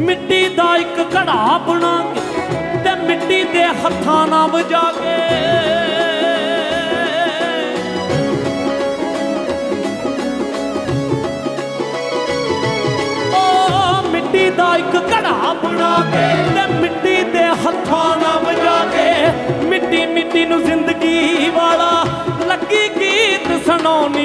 ਮਿੱਟੀ ਦਾ ਇੱਕ ਘੜਾ ਬਣਾ ਕੇ ਤੇ ਮਿੱਟੀ ਦੇ ਹੱਥਾਂ ਨਾਲ ਵਜਾ ਕੇ ਓ ਮਿੱਟੀ ਦਾ ਇੱਕ ਘੜਾ ਬਣਾ ਕੇ ਤੇ ਮਿੱਟੀ ਦੇ ਹੱਥਾਂ ਨਾਲ ਵਜਾ ਕੇ ਮਿੱਟੀ ਮਿੱਟੀ ਨੂੰ ਜ਼ਿੰਦਗੀ ਵਾਲਾ ਲੱਗੀ ਗੀਤ ਸੁਣਾਉਣੀ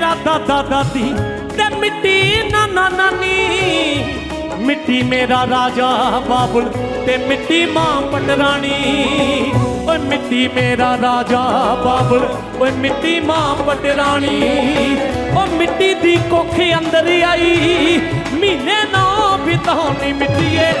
ਮੇਰਾ ਦਾਦਾ ਦਾਦੀ ਤੇ ਮਿੱਟੀ ਨਾਨਾ ਨਾਨੀ। ਮਿੱਟੀ ਮੇਰਾ ਰਾਜਾ ਬਾਬੁਲ ਤੇ ਮਿੱਟੀ ਮਾਂ ਪਟਰਾਣੀ। ਓਏ ਮਿੱਟੀ ਮੇਰਾ ਰਾਜਾ ਬਾਬੁਲ, ਓਏ ਮਿੱਟੀ ਮਾਂ ਪਟਰਾਣੀ। ਓ ਮਿੱਟੀ ਦੀ ਕੋਖ ਅੰਦਰ ਆਈ, ਮਹੀਨੇ ਨਾ ਬਿਤਾਉਣੀ ਮਿੱਟੀਏ